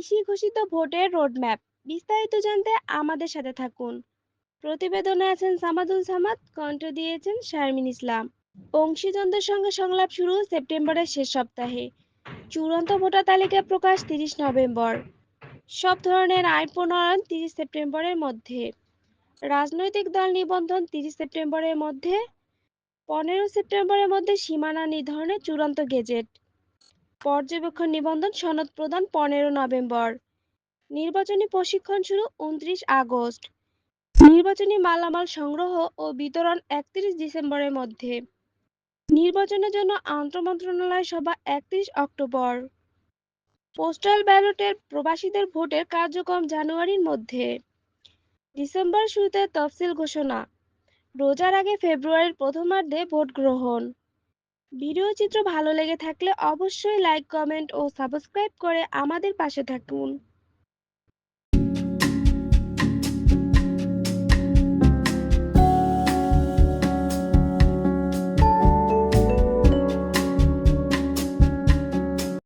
EC ঘোষিত ভোটের roadmap বিস্তারিত জানতে আমাদের সাথে থাকুন। প্রতিবেদনে আছেন সামাদুল সামাদ, কণ্ঠ দিয়েছেন শারমিন ইসলাম। অংশীজনদের সঙ্গে সংলাপ শুরু সেপ্টেম্বরের শেষ সপ্তাহে। চূড়ান্ত ভোটার তালিকা প্রকাশ তিরিশ নভেম্বর। সব ধরনের আইন প্রণয়ন তিরিশ সেপ্টেম্বরের মধ্যে। রাজনৈতিক দল নিবন্ধন তিরিশ সেপ্টেম্বরের মধ্যে। পনেরো সেপ্টেম্বরের মধ্যে সীমানা নির্ধারণের চূড়ান্ত গেজেট। পর্যবেক্ষণ নিবন্ধন সনদ প্রদান পনেরো নভেম্বর। নির্বাচনী প্রশিক্ষণ শুরু উনত্রিশ আগস্ট। নির্বাচনী মালামাল সংগ্রহ ও বিতরণ একত্রিশ ডিসেম্বরের মধ্যে। নির্বাচনের জন্য আন্তঃমন্ত্রণালয় সভা একত্রিশ অক্টোবর। পোস্টাল ব্যালটের প্রবাসীদের ভোটের কার্যক্রম জানুয়ারির মধ্যে। ডিসেম্বর শুরুতে তফসিল ঘোষণা। রোজার আগে ফেব্রুয়ারির প্রথমার্ধে ভোট গ্রহণ। ভিডিও চিত্র ভালো লেগে থাকলে অবশ্যই লাইক কমেন্ট ও সাবস্ক্রাইব করে আমাদের পাশে থাকুন।